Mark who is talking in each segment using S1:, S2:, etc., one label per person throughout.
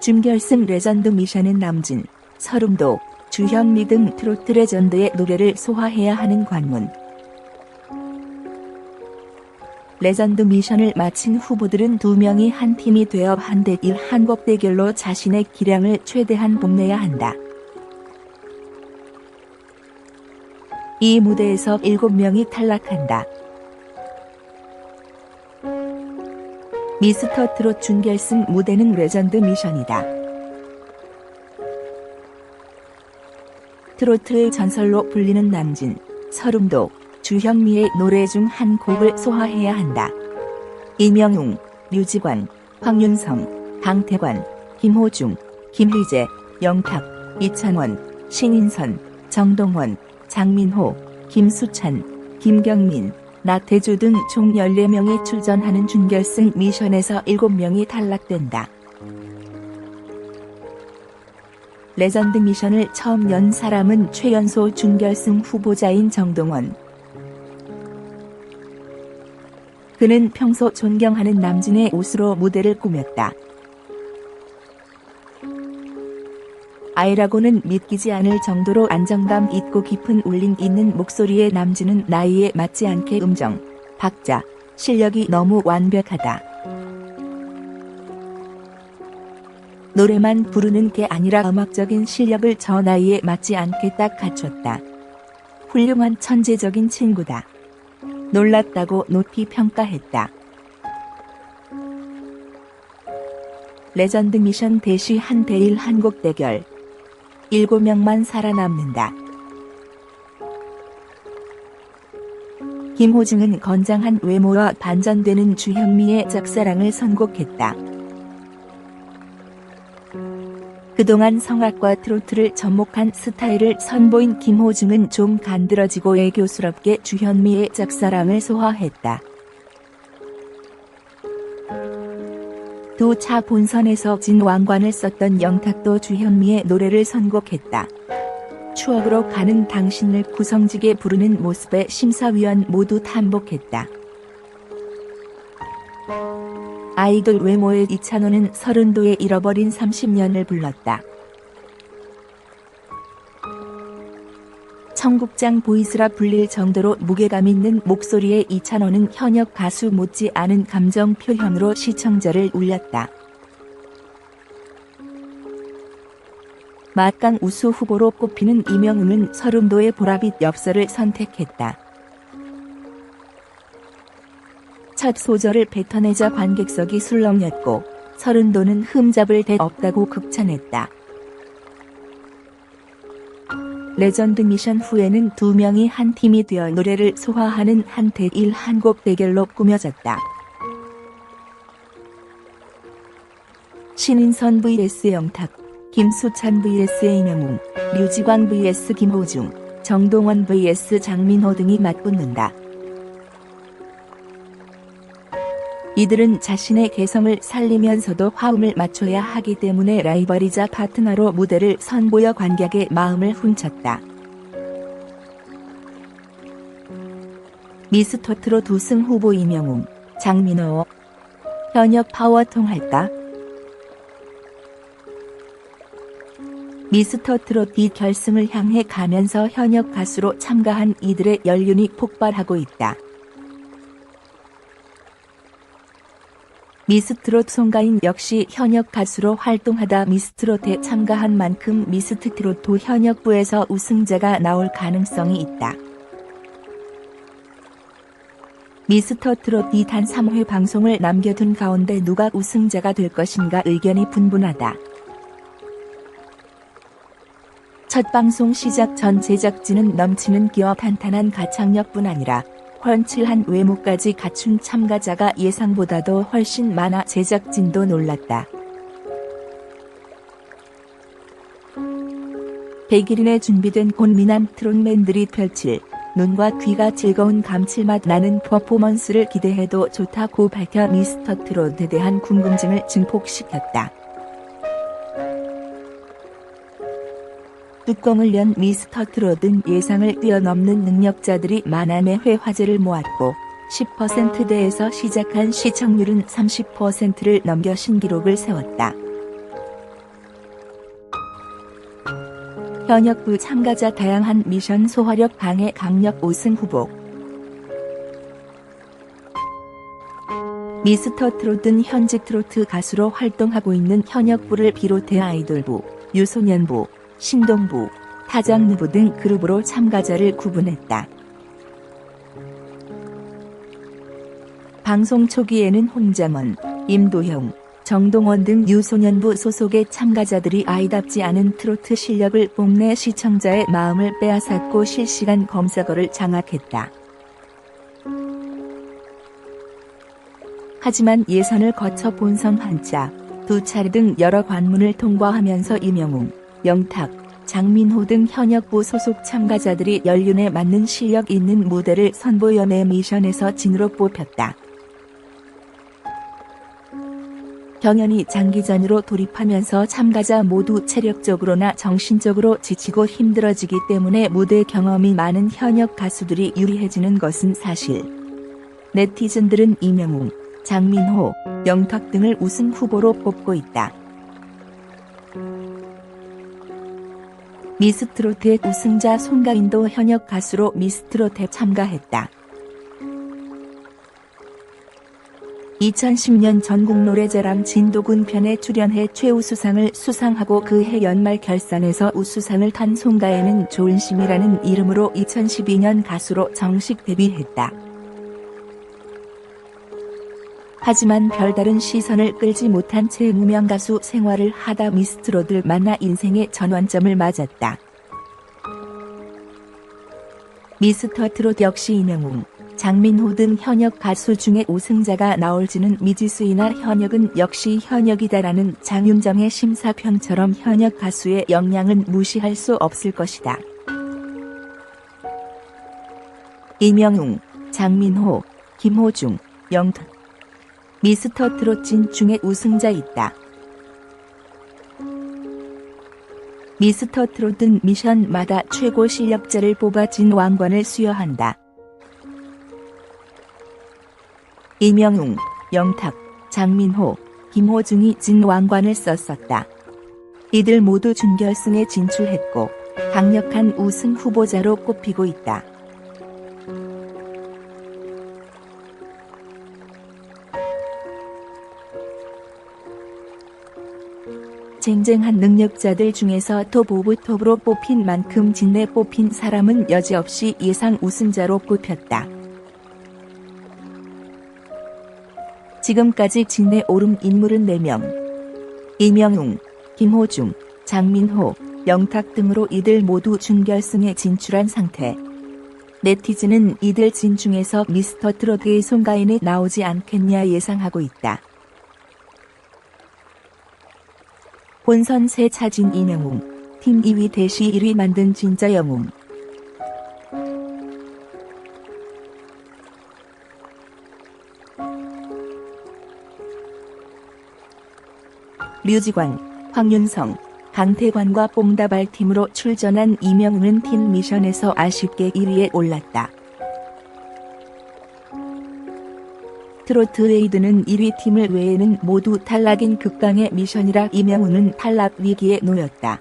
S1: 준결승 레전드 미션은 남진, 서름도, 주현미 등 트로트 레전드의 노래를 소화해야 하는 관문. 레전드 미션을 마친 후보들은 두 명이 한 팀이 되어 한 대 일 한곡 대결로 자신의 기량을 최대한 뽐내야 한다. 이 무대에서 7명이 탈락한다. 미스터 트롯 준결승 무대는 레전드 미션이다. 트로트의 전설로 불리는 남진, 서름도, 주현미의 노래 중 한 곡을 소화해야 한다. 이명웅, 류지관, 황윤성, 강태관, 김호중, 김희재, 영탁, 이찬원, 신인선, 정동원, 장민호, 김수찬, 김경민, 나태주 등 총 14명이 출전하는 준결승 미션에서 7명이 탈락된다. 레전드 미션을 처음 연 사람은 최연소 준결승 후보자인 정동원. 그는 평소 존경하는 남진의 옷으로 무대를 꾸몄다. 아이라고는 믿기지 않을 정도로 안정감 있고 깊은 울림 있는 목소리의 남진은 나이에 맞지 않게 음정, 박자, 실력이 너무 완벽하다. 노래만 부르는 게 아니라 음악적인 실력을 저 나이에 맞지 않게 딱 갖췄다. 훌륭한 천재적인 친구다. 놀랐다고 높이 평가했다. 레전드 미션 대시 한대일 한국 대결 7명만 살아남는다. 김호중은 건장한 외모와 반전되는 주현미의 짝사랑을 선곡했다. 그동안 성악과 트로트를 접목한 스타일을 선보인 김호중은 좀 간드러지고 애교스럽게 주현미의 짝사랑을 소화했다. 두차 본선에서 진 왕관을 썼던 영탁도 주현미의 노래를 선곡했다. 추억으로 가는 당신을 구성지게 부르는 모습에 심사위원 모두 탐복했다. 아이돌 외모의 이찬호는 서른도에 잃어버린 30년을 불렀다. 청국장 보이스라 불릴 정도로 무게감 있는 목소리의 이찬호는 현역 가수 못지 않은 감정 표현으로 시청자를 울렸다. 막강 우수 후보로 꼽히는 이명웅은 서른도의 보라빛 엽서를 선택했다. 첫 소절을 뱉어내자 관객석이 술렁였고 서른도는 흠잡을 데 없다고 극찬했다. 레전드 미션 후에는 두 명이 한 팀이 되어 노래를 소화하는 한 대일 한 곡 대결로 꾸며졌다. 신인선 vs 영탁, 김수찬 vs 이명웅, 류지광 vs 김호중, 정동원 vs 장민호 등이 맞붙는다. 이들은 자신의 개성을 살리면서도 화음을 맞춰야 하기 때문에 라이벌이자 파트너로 무대를 선보여 관객의 마음을 훔쳤다. 미스터트롯 우승 후보 이명웅, 장민호 현역 파워 통할까? 미스터트롯 이 결승을 향해 가면서 현역 가수로 참가한 이들의 연륜이 폭발하고 있다. 미스트롯 송가인 역시 현역 가수로 활동하다 미스트롯에 참가한 만큼 미스트트롯도 현역부에서 우승자가 나올 가능성이 있다. 미스터트롯 2단 3회 방송을 남겨둔 가운데 누가 우승자가 될 것인가 의견이 분분하다. 첫 방송 시작 전 제작진은 넘치는 기어 탄탄한 가창력뿐 아니라 훤칠한 외모까지 갖춘 참가자가 예상보다도 훨씬 많아 제작진도 놀랐다. 100일인에 준비된 곤미남 트롯맨들이 펼칠 눈과 귀가 즐거운 감칠맛 나는 퍼포먼스를 기대해도 좋다고 밝혀 미스터 트롯에 대한 궁금증을 증폭시켰다. 뚜껑을 연 미스터 트롯은 예상을 뛰어넘는 능력자들이 만화 매회 화제를 모았고 10%대에서 시작한 시청률은 30%를 넘겨 신기록을 세웠다. 현역부 참가자 다양한 미션 소화력 강해 강력 우승 후보 미스터 트롯은 현직 트로트 가수로 활동하고 있는 현역부를 비롯해 아이돌부, 유소년부, 신동부, 타장르부 등 그룹으로 참가자를 구분했다. 방송 초기에는 홍자먼, 임도형, 정동원 등 유소년부 소속의 참가자들이 아이답지 않은 트로트 실력을 뽐내 시청자의 마음을 빼앗았고 실시간 검색어를 장악했다. 하지만 예선을 거쳐 본선 한자, 두 차례 등 여러 관문을 통과하면서 임영웅, 영탁, 장민호 등 현역부 소속 참가자들이 연륜에 맞는 실력 있는 무대를 선보여내 미션에서 진으로 뽑혔다. 경연이 장기전으로 돌입하면서 참가자 모두 체력적으로나 정신적으로 지치고 힘들어지기 때문에 무대 경험이 많은 현역 가수들이 유리해지는 것은 사실. 네티즌들은 이명웅, 장민호, 영탁 등을 우승 후보로 뽑고 있다. 미스트롯의 우승자 송가인도 현역 가수로 미스트롯에 참가했다. 2010년 전국 노래자랑 진도군 편에 출연해 최우수상을 수상하고 그해 연말 결산에서 우수상을 탄 송가인은 조은심이라는 이름으로 2012년 가수로 정식 데뷔했다. 하지만 별다른 시선을 끌지 못한 채 무명 가수 생활을 하다 미스트롯을 만나 인생의 전환점을 맞았다. 미스터 트롯 역시 이명웅, 장민호 등 현역 가수 중에 우승자가 나올지는 미지수이나 현역은 역시 현역이다라는 장윤정의 심사평처럼 현역 가수의 역량은 무시할 수 없을 것이다. 이명웅, 장민호, 김호중, 영탁 미스터 트롯 진 중에 우승자 있다. 미스터 트롯은 미션마다 최고 실력자를 뽑아 진 왕관을 수여한다. 이명웅, 영탁, 장민호, 김호중이 진 왕관을 썼었다. 이들 모두 준결승에 진출했고 강력한 우승 후보자로 꼽히고 있다. 쟁쟁한 능력자들 중에서 톱 오브 톱으로 뽑힌 만큼 진내 뽑힌 사람은 여지없이 예상 우승자로 꼽혔다. 지금까지 진내 오름 인물은 4명. 이명웅, 김호중, 장민호, 영탁 등으로 이들 모두 준결승에 진출한 상태. 네티즌은 이들 진 중에서 미스터 트롯의 송가인이 나오지 않겠냐 예상하고 있다. 본선 세 차진 이명웅, 팀 2위 대시 1위 만든 진짜 영웅. 류지관, 황윤성, 강태관과 뽕다발 팀으로 출전한 이명웅은 팀 미션에서 아쉽게 1위에 올랐다. 트로트 레이드는 1위 팀을 외에는 모두 탈락인 극강의 미션이라 이명웅은 탈락 위기에 놓였다.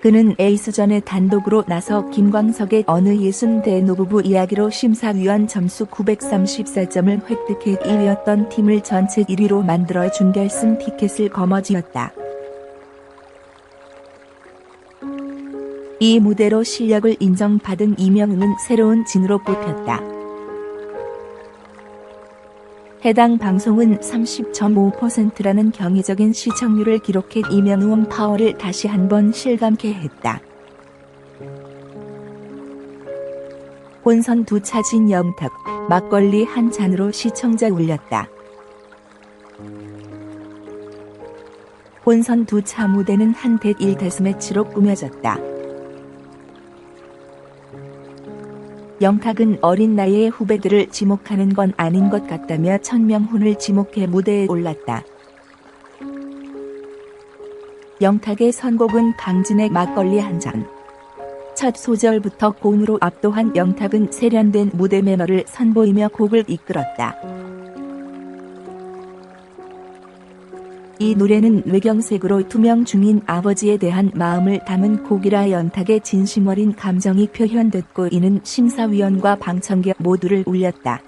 S1: 그는 에이스전에 단독으로 나서 김광석의 어느 예순 대 노부부 이야기로 심사위원 점수 934점을 획득해 1위였던 팀을 전체 1위로 만들어 준결승 티켓을 거머쥐었다. 이 무대로 실력을 인정받은 이명웅은 새로운 진으로 뽑혔다. 해당 방송은 30.5%라는 경이적인 시청률을 기록해 이명웅 파워를 다시 한번 실감케 했다. 본선 두 차진 영탁, 막걸리 한 잔으로 시청자 울렸다. 본선 두 차 무대는 한댓 1데스매치로 꾸며졌다. 영탁은 어린 나이의 후배들을 지목하는 건 아닌 것 같다며 천명훈을 지목해 무대에 올랐다. 영탁의 선곡은 강진의 막걸리 한 잔. 첫 소절부터 고음으로 압도한 영탁은 세련된 무대 매너를 선보이며 곡을 이끌었다. 이 노래는 외경색으로 투명 중인 아버지에 대한 마음을 담은 곡이라 연탁의 진심 어린 감정이 표현됐고 이는 심사위원과 방청객 모두를 울렸다.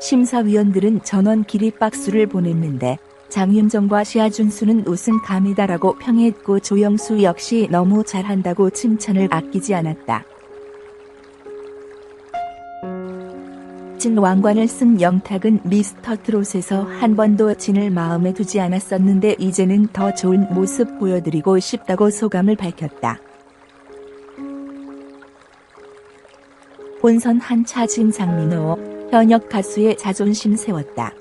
S1: 심사위원들은 전원 기립박수를 보냈는데 장윤정과 시아준수는 우승감이다라고 평했고 조영수 역시 너무 잘한다고 칭찬을 아끼지 않았다. 진 왕관을 쓴 영탁은 미스터 트롯에서 한 번도 진을 마음에 두지 않았었는데 이제는 더 좋은 모습 보여드리고 싶다고 소감을 밝혔다. 본선 한차 진 장민호, 현역 가수의 자존심 세웠다.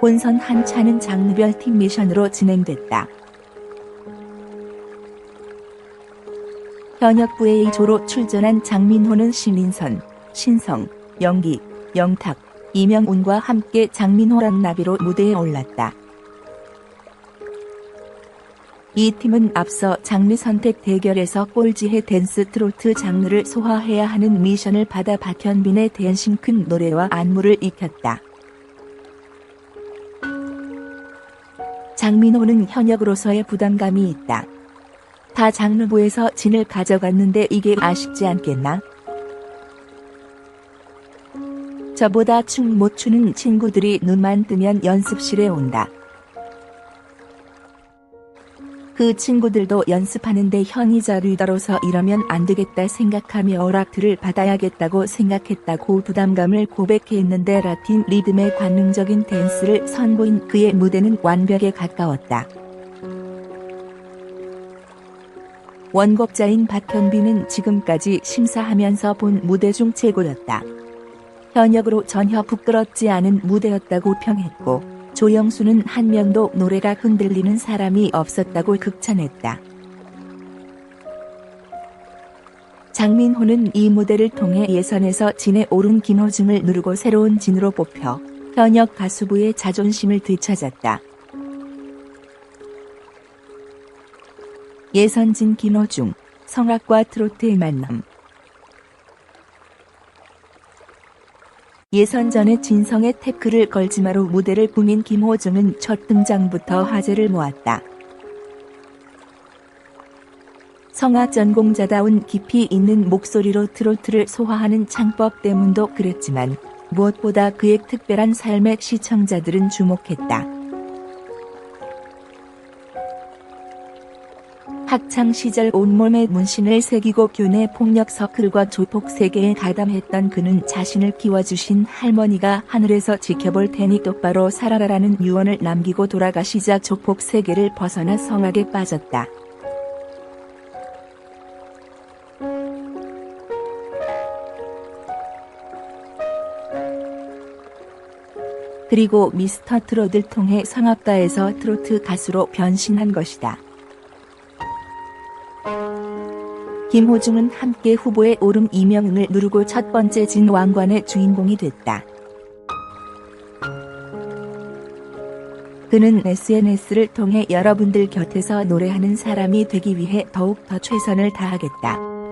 S1: 본선 한차는 장르별 팀 미션으로 진행됐다. 현역 VA조로 출전한 장민호는 신인선, 신성, 영기, 영탁, 이명운과 함께 장민호랑 나비로 무대에 올랐다. 이 팀은 앞서 장르 선택 대결에서 꼴지의 댄스 트로트 장르를 소화해야 하는 미션을 받아 박현빈의 대신 큰 노래와 안무를 익혔다. 장민호는 현역으로서의 부담감이 있다. 다 장르부에서 진을 가져갔는데 이게 아쉽지 않겠나? 저보다 춤 못 추는 친구들이 눈만 뜨면 연습실에 온다. 그 친구들도 연습하는데 형이 저 리더로서 이러면 안 되겠다 생각하며 허락들을 받아야겠다고 생각했다고 부담감을 고백했는데 라틴 리듬의 관능적인 댄스를 선보인 그의 무대는 완벽에 가까웠다. 원곡자인 박현빈은 지금까지 심사하면서 본 무대 중 최고였다. 현역으로 전혀 부끄럽지 않은 무대였다고 평했고 조영수는 한 명도 노래가 흔들리는 사람이 없었다고 극찬했다. 장민호는 이 무대를 통해 예선에서 진에 오른 김호중을 누르고 새로운 진으로 뽑혀 현역 가수부의 자존심을 되찾았다. 예선진 김호중, 성악과 트로트의 만남. 예선 전에 진성의 태클을 걸지마로 무대를 꾸민 김호중은 첫 등장부터 화제를 모았다. 성악 전공자다운 깊이 있는 목소리로 트로트를 소화하는 창법 때문도 그랬지만 무엇보다 그의 특별한 삶에 시청자들은 주목했다. 학창 시절 온몸에 문신을 새기고 교내 폭력 서클과 조폭 세계에 가담했던 그는 자신을 키워주신 할머니가 하늘에서 지켜볼 테니 똑바로 살아라라는 유언을 남기고 돌아가시자 조폭 세계를 벗어나 성악에 빠졌다. 그리고 미스터 트롯을 통해 성악가에서 트로트 가수로 변신한 것이다. 김호중은 함께 후보에 오름 이명응을 누르고 첫 번째 진 왕관의 주인공이 됐다. 그는 SNS를 통해 여러분들 곁에서 노래하는 사람이 되기 위해 더욱 더 최선을 다하겠다.